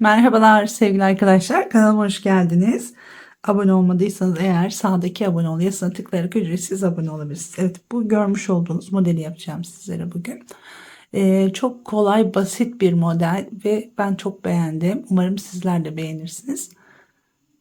Merhabalar sevgili arkadaşlar. Kanalıma hoş geldiniz. Abone olmadıysanız eğer sağdaki abone ol yazısına tıklayarak ücretsiz abone olabilirsiniz. Evet bu görmüş olduğunuz modeli yapacağım sizlere bugün. Ee, çok kolay basit bir model ve ben çok beğendim. Umarım sizler de beğenirsiniz.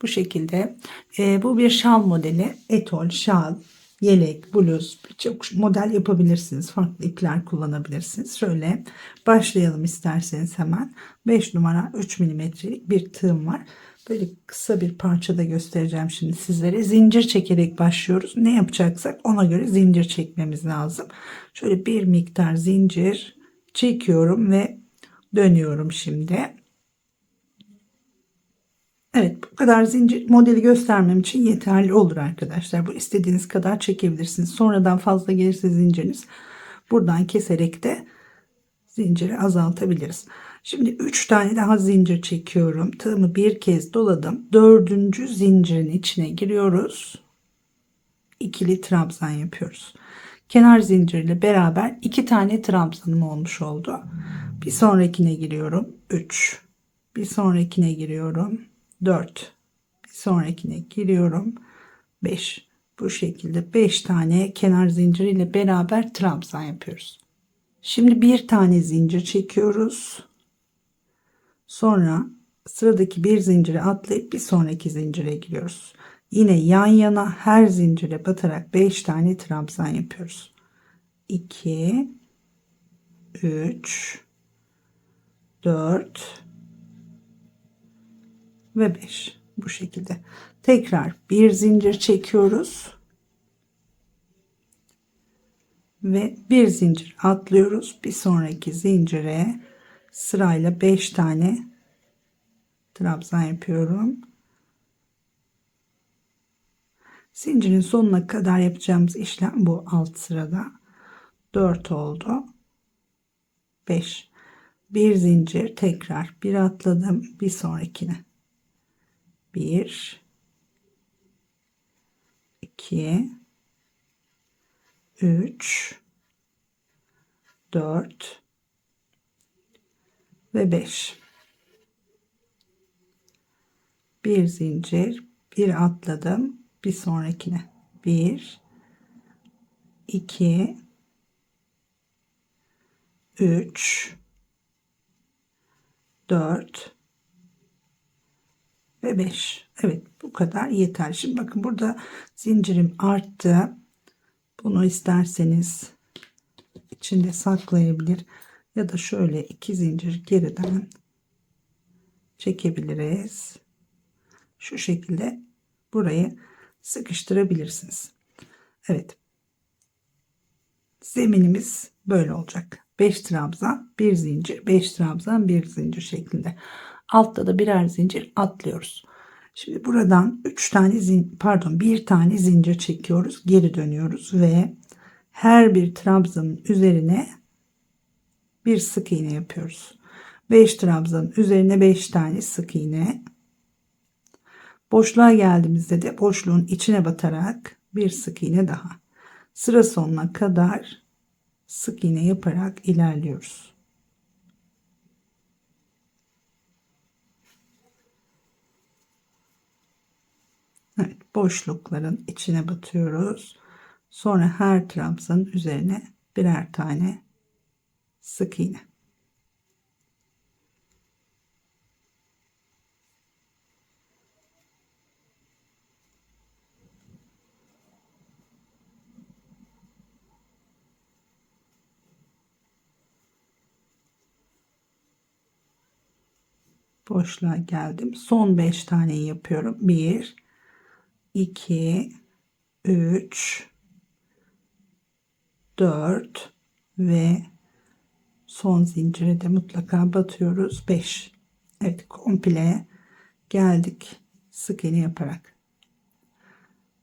Bu şekilde. Ee, bu bir şal modeli. Etol, şal, yelek, bluz birçok model yapabilirsiniz. Farklı ipler kullanabilirsiniz. Şöyle başlayalım isterseniz hemen. 5 numara 3 milimetrelik bir tığım var. Böyle kısa bir parçada göstereceğim şimdi sizlere. Zincir çekerek başlıyoruz. Ne yapacaksak ona göre zincir çekmemiz lazım. Şöyle bir miktar zincir çekiyorum ve dönüyorum şimdi. Evet bu kadar zincir modeli göstermem için yeterli olur arkadaşlar. Bu istediğiniz kadar çekebilirsiniz. Sonradan fazla gelirse zinciriniz buradan keserek de zinciri azaltabiliriz. Şimdi 3 tane daha zincir çekiyorum. Tığımı bir kez doladım. Dördüncü zincirin içine giriyoruz. İkili trabzan yapıyoruz. Kenar zincirle beraber iki tane trabzanım olmuş oldu. Bir sonrakine giriyorum. 3. Bir sonrakine giriyorum. 4 bir sonrakine giriyorum. 5 bu şekilde 5 tane kenar zinciriyle beraber trabzan yapıyoruz. Şimdi bir tane zincir çekiyoruz. Sonra sıradaki bir zincire atlayıp bir sonraki zincire giriyoruz. Yine yan yana her zincire batarak 5 tane trabzan yapıyoruz. 2 3 4 ve 5 bu şekilde. Tekrar bir zincir çekiyoruz. Ve bir zincir atlıyoruz. Bir sonraki zincire sırayla 5 tane trabzan yapıyorum. Zincirin sonuna kadar yapacağımız işlem bu alt sırada. 4 oldu. 5 bir zincir tekrar bir atladım. Bir sonrakine 1 2 3 4 ve 5 bir zincir bir atladım bir sonrakine. 1 2 3 4 ve 5. Evet bu kadar yeter. Şimdi bakın burada zincirim arttı. Bunu isterseniz içinde saklayabilir ya da şöyle iki zincir geriden çekebiliriz. Şu şekilde burayı sıkıştırabilirsiniz. Evet. Zeminimiz böyle olacak. 5 trabzan, 1 zincir, 5 trabzan, 1 zincir şeklinde. Altta da birer zincir atlıyoruz. Şimdi buradan 3 tane zin pardon bir tane zincir çekiyoruz. Geri dönüyoruz ve her bir trabzanın üzerine bir sık iğne yapıyoruz. 5 trabzanın üzerine 5 tane sık iğne. Boşluğa geldiğimizde de boşluğun içine batarak bir sık iğne daha. Sıra sonuna kadar sık iğne yaparak ilerliyoruz. Evet, boşlukların içine batıyoruz. Sonra her trabzanın üzerine birer tane sık iğne. boşluğa geldim. Son 5 tane yapıyorum. 1 2 3 4 ve son zincire de mutlaka batıyoruz. 5. Evet komple geldik sık iğne yaparak.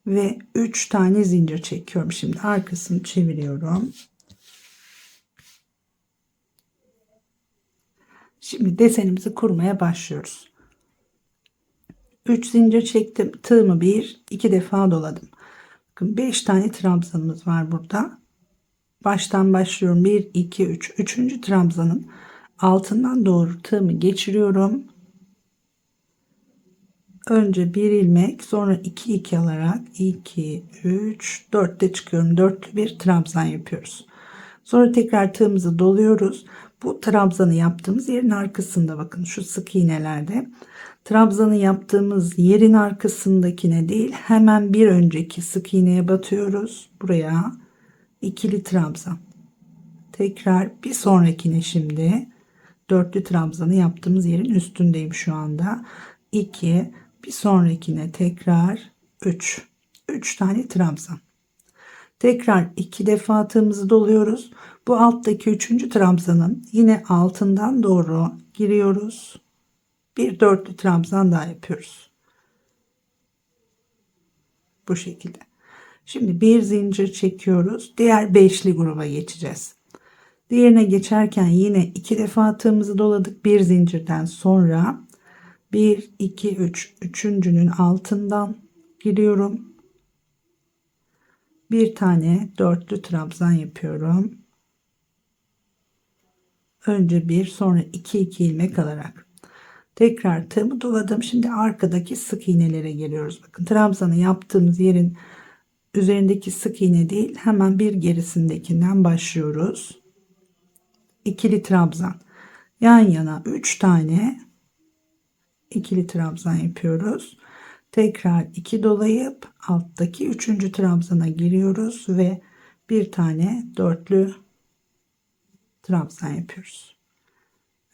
Ve 3 tane zincir çekiyorum. Şimdi arkasını çeviriyorum. Şimdi desenimizi kurmaya başlıyoruz. 3 zincir çektim. Tığımı bir iki defa doladım. Bakın 5 tane trabzanımız var burada. Baştan başlıyorum. 1 2 3. 3. trabzanın altından doğru tığımı geçiriyorum önce bir ilmek sonra 2 2 alarak 2 3 4'te çıkıyorum. Dörtlü bir trabzan yapıyoruz. Sonra tekrar tığımızı doluyoruz. Bu trabzanı yaptığımız yerin arkasında bakın şu sık iğnelerde trabzanı yaptığımız yerin arkasındakine değil hemen bir önceki sık iğneye batıyoruz. Buraya ikili trabzan. Tekrar bir sonrakine şimdi dörtlü trabzanı yaptığımız yerin üstündeyim şu anda. 2 bir sonrakine tekrar 3 3 tane trabzan. Tekrar iki defa tığımızı doluyoruz. Bu alttaki üçüncü trabzanın yine altından doğru giriyoruz. Bir dörtlü trabzan daha yapıyoruz. Bu şekilde. Şimdi bir zincir çekiyoruz. Diğer beşli gruba geçeceğiz. Diğerine geçerken yine iki defa tığımızı doladık. Bir zincirden sonra 1, 2, 3. Üçüncünün altından giriyorum. Bir tane dörtlü trabzan yapıyorum. Önce bir sonra iki iki ilmek alarak. Tekrar tığımı doladım. Şimdi arkadaki sık iğnelere geliyoruz. Bakın trabzanı yaptığımız yerin üzerindeki sık iğne değil hemen bir gerisindekinden başlıyoruz. İkili trabzan. Yan yana 3 tane ikili trabzan yapıyoruz. Tekrar 2 dolayıp alttaki 3. trabzana giriyoruz ve bir tane dörtlü trabzan yapıyoruz.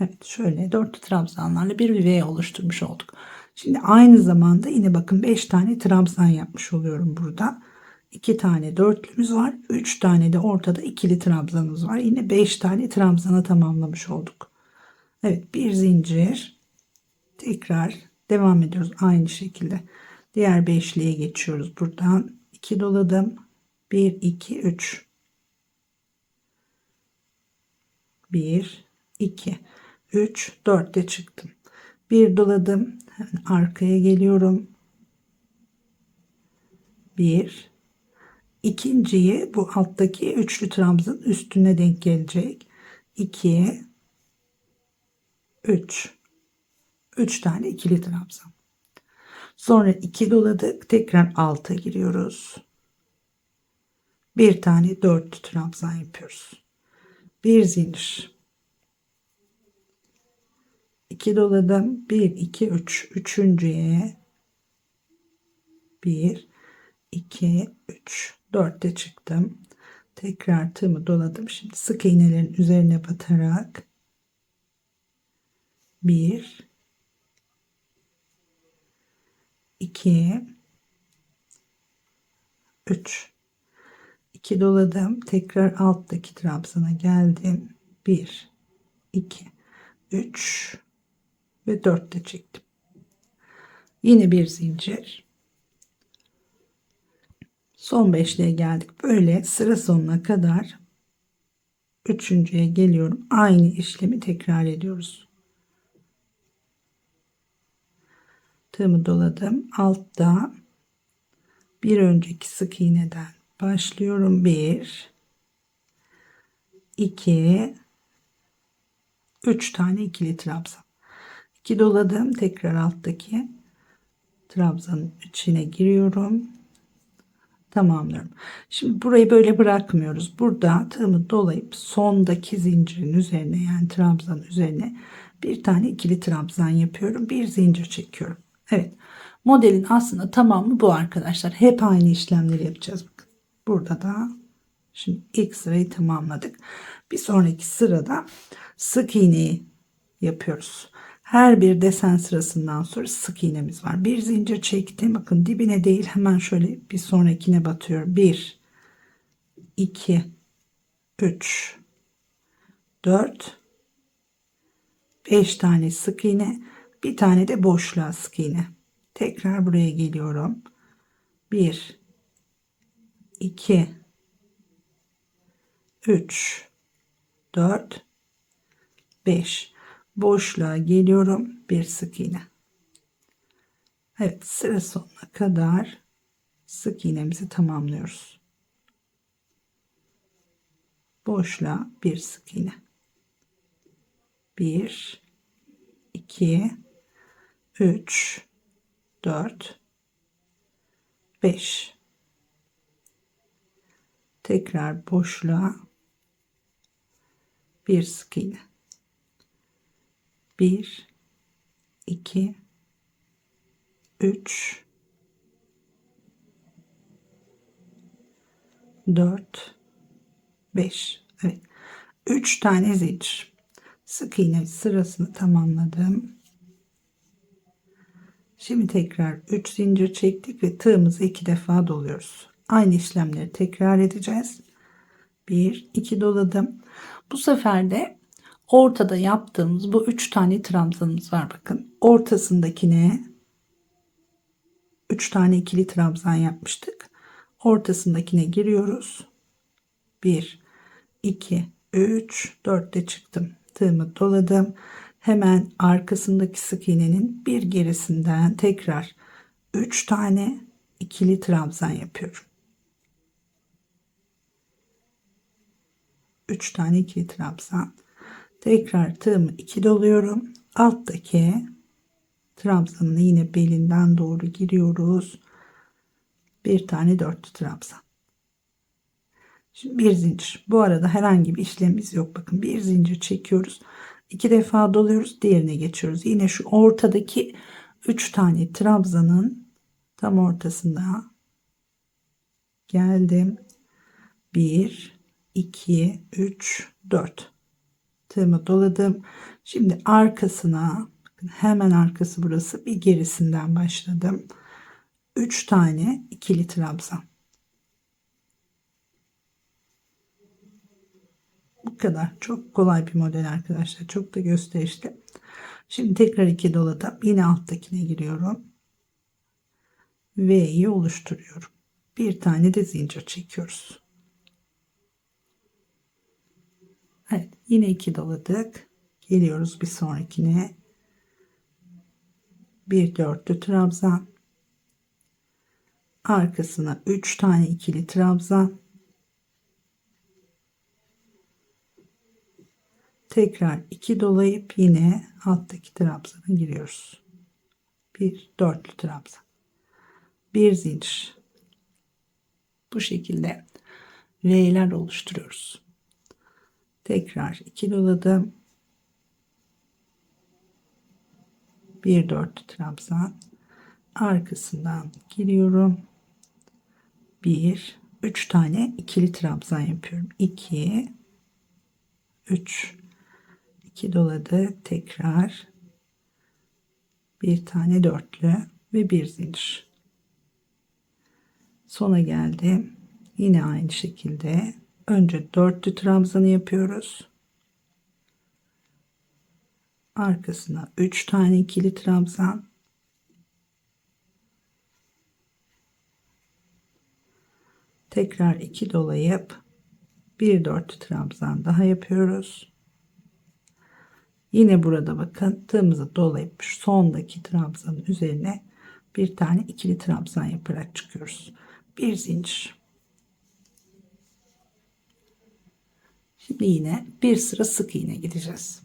Evet şöyle dörtlü trabzanlarla bir V oluşturmuş olduk. Şimdi aynı zamanda yine bakın 5 tane trabzan yapmış oluyorum burada. 2 tane dörtlümüz var. 3 tane de ortada ikili trabzanımız var. Yine 5 tane trabzana tamamlamış olduk. Evet bir zincir. Tekrar devam ediyoruz aynı şekilde. Diğer beşliğe geçiyoruz. Buradan 2 doladım. 1 2 3 1 2 3 4'te çıktım. Bir doladım. Arkaya geliyorum. 1 ikinciyi bu alttaki üçlü trabzan üstüne denk gelecek. 2 3 3 tane ikili trabzan. Sonra 2 doladık. Tekrar alta giriyoruz. Bir tane dörtlü trabzan yapıyoruz. Bir zincir. 2 doladım. 1 2 3 üçüncüye 1 2 3 4'te çıktım. Tekrar tığımı doladım. Şimdi sık iğnelerin üzerine batarak 1 2 3 2 doladım. Tekrar alttaki trabzana geldim. 1 2 3 ve 4 de çektim. Yine bir zincir. Son beşliğe geldik. Böyle sıra sonuna kadar üçüncüye geliyorum. Aynı işlemi tekrar ediyoruz. Tığımı doladım. Altta bir önceki sık iğneden başlıyorum. 1 2 3 tane ikili trabzan. 2 doladım. Tekrar alttaki trabzanın içine giriyorum tamamlıyorum. Şimdi burayı böyle bırakmıyoruz. Burada tığımı dolayıp sondaki zincirin üzerine yani trabzan üzerine bir tane ikili trabzan yapıyorum. Bir zincir çekiyorum. Evet. Modelin aslında tamamı bu arkadaşlar. Hep aynı işlemleri yapacağız. Bakın. Burada da şimdi ilk sırayı tamamladık. Bir sonraki sırada sık iğneyi yapıyoruz. Her bir desen sırasından sonra sık iğnemiz var. Bir zincir çektim. Bakın dibine değil hemen şöyle bir sonrakine batıyorum. 1 2 3 4 5 tane sık iğne, bir tane de boşluğa sık iğne. Tekrar buraya geliyorum. 1 2 3 4 5 boşluğa geliyorum bir sık iğne. Evet sıra sonuna kadar sık iğnemizi tamamlıyoruz. Boşluğa bir sık iğne. 1 2 3 4 5 tekrar boşluğa bir sık iğne 1 2 3 4 5 evet. 3 tane zincir. Sık iğne sırasını tamamladım. Şimdi tekrar 3 zincir çektik ve tığımızı iki defa doluyoruz. Aynı işlemleri tekrar edeceğiz. 1 2 doladım. Bu sefer de ortada yaptığımız bu 3 tane trabzanımız var bakın. Ortasındakine 3 tane ikili trabzan yapmıştık. Ortasındakine giriyoruz. 1 2 3 4 de çıktım. Tığımı doladım. Hemen arkasındaki sık iğnenin bir gerisinden tekrar 3 tane ikili trabzan yapıyorum. 3 tane ikili trabzan tekrar tığımı 2 doluyorum alttaki trabzanın yine belinden doğru giriyoruz bir tane dörtlü trabzan Şimdi bir zincir. Bu arada herhangi bir işlemimiz yok. Bakın bir zincir çekiyoruz. iki defa doluyoruz. Diğerine geçiyoruz. Yine şu ortadaki üç tane trabzanın tam ortasında geldim. Bir, iki, üç, dört. Tığımı doladım. Şimdi arkasına hemen arkası burası bir gerisinden başladım. Üç tane ikili trabzan. Bu kadar. Çok kolay bir model arkadaşlar. Çok da gösterişli. Şimdi tekrar iki doladım. Yine alttakine giriyorum. V'yi oluşturuyorum. Bir tane de zincir çekiyoruz. Evet. Yine iki doladık. Geliyoruz bir sonrakine. Bir dörtlü trabzan. Arkasına üç tane ikili trabzan. tekrar 2 dolayıp yine alttaki trabzana giriyoruz. Bir dörtlü trabzan. Bir zincir. Bu şekilde V'ler oluşturuyoruz. Tekrar 2 doladım. Bir dörtlü trabzan. Arkasından giriyorum. Bir, üç tane ikili trabzan yapıyorum. 2 3 2 doladı tekrar bir tane dörtlü ve bir zincir sona geldim yine aynı şekilde önce dörtlü trabzanı yapıyoruz arkasına 3 tane ikili trabzan tekrar 2 dolayıp bir dörtlü trabzan daha yapıyoruz Yine burada bakın tığımızı dolayıp sondaki trabzanın üzerine bir tane ikili trabzan yaparak çıkıyoruz. Bir zincir. Şimdi yine bir sıra sık iğne gideceğiz.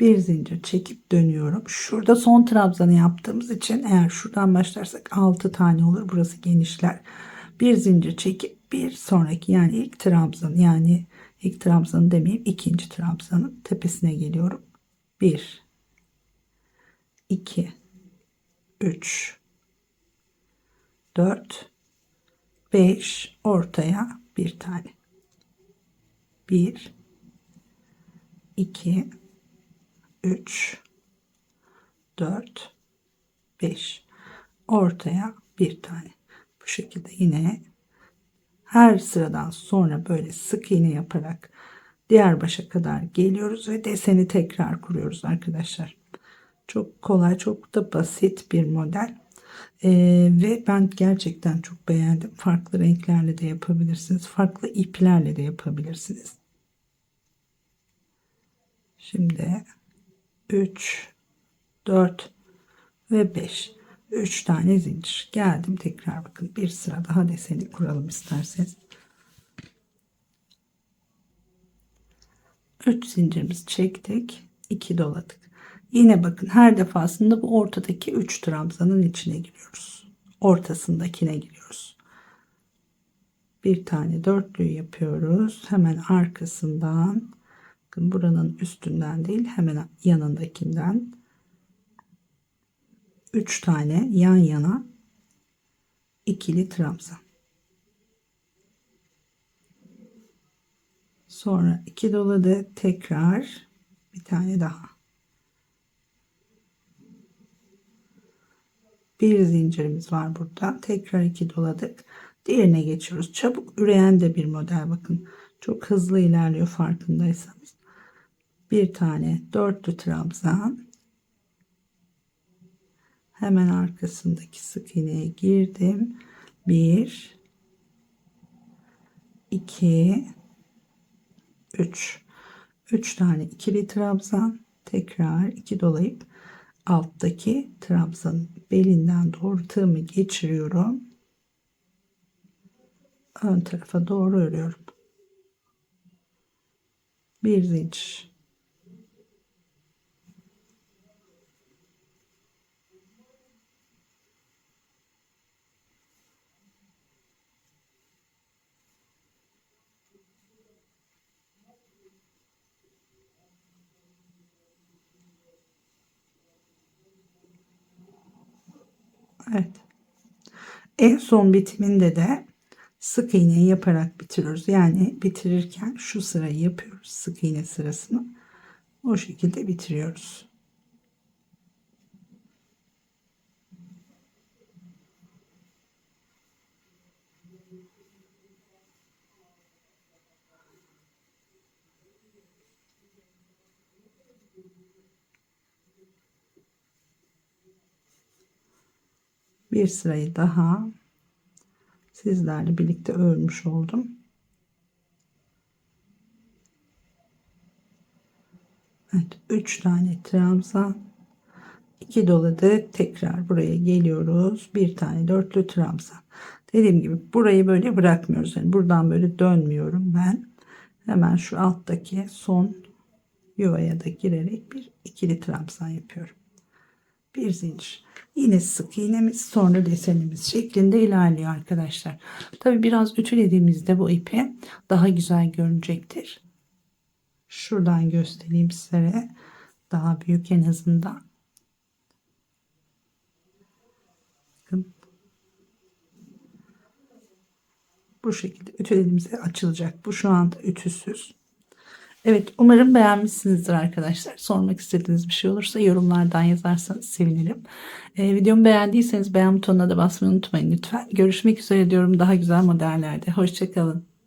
Bir zincir çekip dönüyorum. Şurada son trabzanı yaptığımız için eğer şuradan başlarsak 6 tane olur. Burası genişler. Bir zincir çekip bir sonraki yani ilk trabzan yani İlk trabzanı demeyeyim ikinci trabzanın tepesine geliyorum. 1 2 3 4 5 ortaya bir tane. 1 2 3 4 5 ortaya bir tane. Bu şekilde yine her sıradan sonra böyle sık iğne yaparak diğer başa kadar geliyoruz ve deseni tekrar kuruyoruz arkadaşlar. Çok kolay, çok da basit bir model. Ee, ve ben gerçekten çok beğendim. Farklı renklerle de yapabilirsiniz. Farklı iplerle de yapabilirsiniz. Şimdi 3, 4 ve 5. 3 tane zincir geldim tekrar bakın bir sıra daha deseni kuralım isterseniz 3 zincirimizi çektik 2 doladık Yine bakın her defasında bu ortadaki 3 trabzanın içine giriyoruz. Ortasındakine giriyoruz. Bir tane dörtlü yapıyoruz. Hemen arkasından bakın buranın üstünden değil hemen yanındakinden 3 tane yan yana ikili trabzan. Sonra iki doladı tekrar bir tane daha. Bir zincirimiz var burada. Tekrar iki doladık. Diğerine geçiyoruz. Çabuk üreyen de bir model bakın. Çok hızlı ilerliyor farkındaysanız. Bir tane dörtlü trabzan. Hemen arkasındaki sık iğneye girdim. Bir, iki, üç. Üç tane ikili trabzan. Tekrar iki dolayıp alttaki trabzanın belinden doğru tığımı geçiriyorum. Ön tarafa doğru örüyorum. Bir zincir. Evet. En son bitiminde de sık iğne yaparak bitiriyoruz. Yani bitirirken şu sırayı yapıyoruz. Sık iğne sırasını. O şekilde bitiriyoruz. Bir sırayı daha sizlerle birlikte örmüş oldum. Evet, 3 tane trabzan, 2 doladık. Tekrar buraya geliyoruz. Bir tane dörtlü trabzan. Dediğim gibi burayı böyle bırakmıyoruz. Yani buradan böyle dönmüyorum ben. Hemen şu alttaki son yuvaya da girerek bir ikili trabzan yapıyorum. Bir zincir. Yine sık iğnemiz sonra desenimiz şeklinde ilerliyor arkadaşlar. Tabi biraz ütülediğimizde bu ipi daha güzel görünecektir. Şuradan göstereyim size. Daha büyük en azından. Bakın. Bu şekilde ütülediğimizde açılacak. Bu şu anda ütüsüz. Evet umarım beğenmişsinizdir arkadaşlar. Sormak istediğiniz bir şey olursa yorumlardan yazarsanız sevinirim. Ee, videomu beğendiyseniz beğen butonuna da basmayı unutmayın lütfen. Görüşmek üzere diyorum daha güzel modellerde. Hoşçakalın.